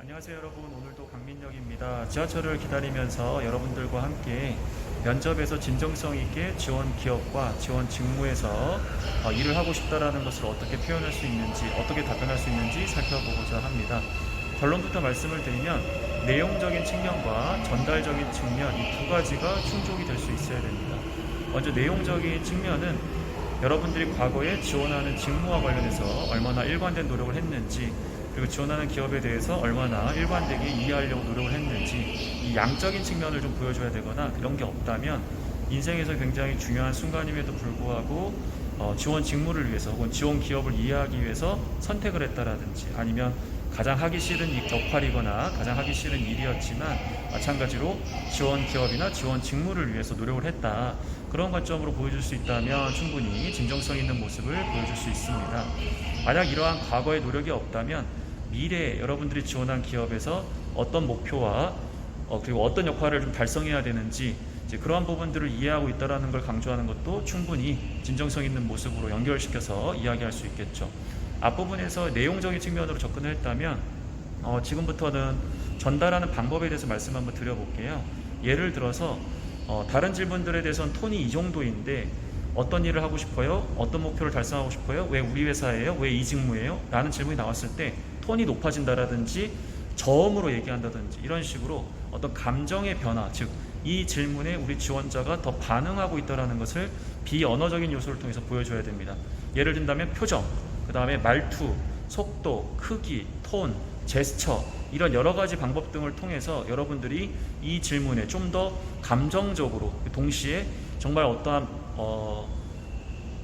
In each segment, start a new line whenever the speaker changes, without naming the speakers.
안녕하세요 여러분. 오늘도 강민혁입니다. 지하철을 기다리면서 여러분들과 함께 면접에서 진정성 있게 지원 기업과 지원 직무에서 어, 일을 하고 싶다라는 것을 어떻게 표현할 수 있는지 어떻게 답변할 수 있는지 살펴보고자 합니다. 결론부터 말씀을 드리면 내용적인 측면과 전달적인 측면 이 두 가지가 충족이 될 수 있어야 됩니다. 먼저 내용적인 측면은 여러분들이 과거에 지원하는 직무와 관련해서 얼마나 일관된 노력을 했는지 그리고 지원하는 기업에 대해서 얼마나 일관되게 이해하려고 노력을 했는지 이 양적인 측면을 좀 보여줘야 되거나 그런 게 없다면 인생에서 굉장히 중요한 순간임에도 불구하고 어, 지원 직무를 위해서 혹은 지원 기업을 이해하기 위해서 선택을 했다라든지 아니면 가장 하기 싫은 이 역할이거나 가장 하기 싫은 일이었지만 마찬가지로 지원 기업이나 지원 직무를 위해서 노력을 했다 그런 관점으로 보여줄 수 있다면 충분히 진정성 있는 모습을 보여줄 수 있습니다. 만약 이러한 과거의 노력이 없다면 미래에 여러분들이 지원한 기업에서 어떤 목표와 어, 그리고 어떤 역할을 좀 달성해야 되는지 그러한 부분들을 이해하고 있다라는 걸 강조하는 것도 충분히 진정성 있는 모습으로 연결시켜서 이야기할 수 있겠죠. 앞부분에서 내용적인 측면으로 접근을 했다면 어, 지금부터는 전달하는 방법에 대해서 말씀 한번 드려볼게요. 예를 들어서 어, 다른 질문들에 대해서는 톤이 이 정도인데 어떤 일을 하고 싶어요? 어떤 목표를 달성하고 싶어요? 왜 우리 회사예요? 왜 이 직무예요? 라는 질문이 나왔을 때 톤이 높아진다라든지 저음으로 얘기한다든지 이런 식으로 어떤 감정의 변화, 즉 이 질문에 우리 지원자가 더 반응하고 있다는 것을 비언어적인 요소를 통해서 보여줘야 됩니다. 예를 든다면 표정, 그 다음에 말투, 속도, 크기, 톤, 제스처 이런 여러 가지 방법 등을 통해서 여러분들이 이 질문에 좀 더 감정적으로 동시에 정말 어떠한 어,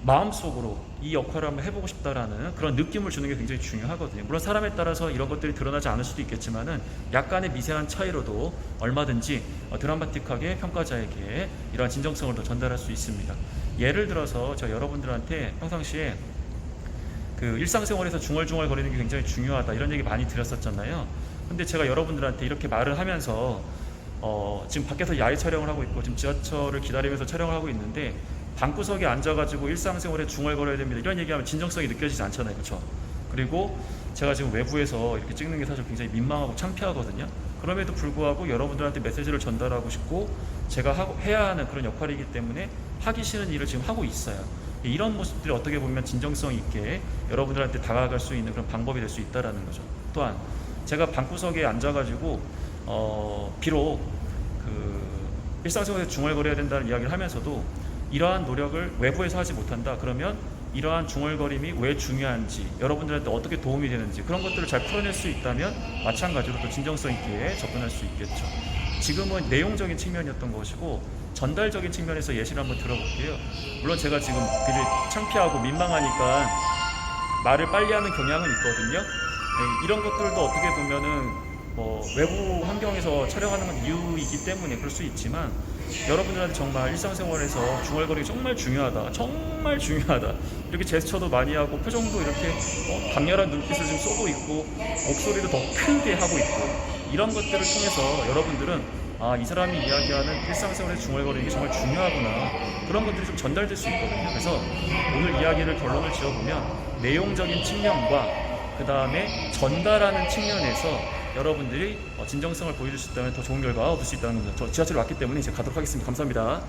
마음속으로 이 역할을 한번 해보고 싶다라는 그런 느낌을 주는 게 굉장히 중요하거든요. 물론 사람에 따라서 이런 것들이 드러나지 않을 수도 있겠지만은 약간의 미세한 차이로도 얼마든지 어, 드라마틱하게 평가자에게 이러한 진정성을 더 전달할 수 있습니다. 예를 들어서 저 여러분들한테 평상시에 그 일상생활에서 중얼중얼 거리는 게 굉장히 중요하다 이런 얘기 많이 드렸었잖아요. 근데 제가 여러분들한테 이렇게 말을 하면서 어, 지금 밖에서 야외 촬영을 하고 있고 지금 지하철을 기다리면서 촬영을 하고 있는데 방구석에 앉아가지고 일상생활에 중얼거려야 됩니다. 이런 얘기하면 진정성이 느껴지지 않잖아요, 그렇죠? 그리고 제가 지금 외부에서 이렇게 찍는 게 사실 굉장히 민망하고 창피하거든요. 그럼에도 불구하고 여러분들한테 메시지를 전달하고 싶고 제가 하고, 해야 하는 그런 역할이기 때문에 하기 싫은 일을 지금 하고 있어요. 이런 모습들이 어떻게 보면 진정성 있게 여러분들한테 다가갈 수 있는 그런 방법이 될 수 있다라는 거죠. 또한 제가 방구석에 앉아가지고 어, 비록 그 일상생활에서 중얼거려야 된다는 이야기를 하면서도 이러한 노력을 외부에서 하지 못한다. 그러면 이러한 중얼거림이 왜 중요한지, 여러분들한테 어떻게 도움이 되는지 그런 것들을 잘 풀어낼 수 있다면 마찬가지로 또 진정성 있게 접근할 수 있겠죠. 지금은 내용적인 측면이었던 것이고 전달적인 측면에서 예시를 한번 들어볼게요. 물론 제가 지금 굉장히 창피하고 민망하니까 말을 빨리 하는 경향은 있거든요. 네, 이런 것들도 어떻게 보면은 뭐 외부 환경에서 촬영하는 건 이유이기 때문에 그럴 수 있지만 여러분들한테 정말 일상생활에서 중얼거리기 정말 중요하다. 정말 중요하다. 이렇게 제스처도 많이 하고 표정도 이렇게 어, 강렬한 눈빛을 지금 쏘고 있고 목소리도 더 크게 하고 있고 이런 것들을 통해서 여러분들은 아, 이 사람이 이야기하는 일상생활에서 중얼거리는 게 정말 중요하구나. 그런 것들이 좀 전달될 수 있거든요. 그래서 오늘 이야기를 결론을 지어보면 내용적인 측면과 그 다음에 전달하는 측면에서 여러분들이 어, 진정성을 보여줄 수 있다면 더 좋은 결과 얻을 수 있다는 거죠. 저 지하철에 왔기 때문에 이제 가도록 하겠습니다. 감사합니다.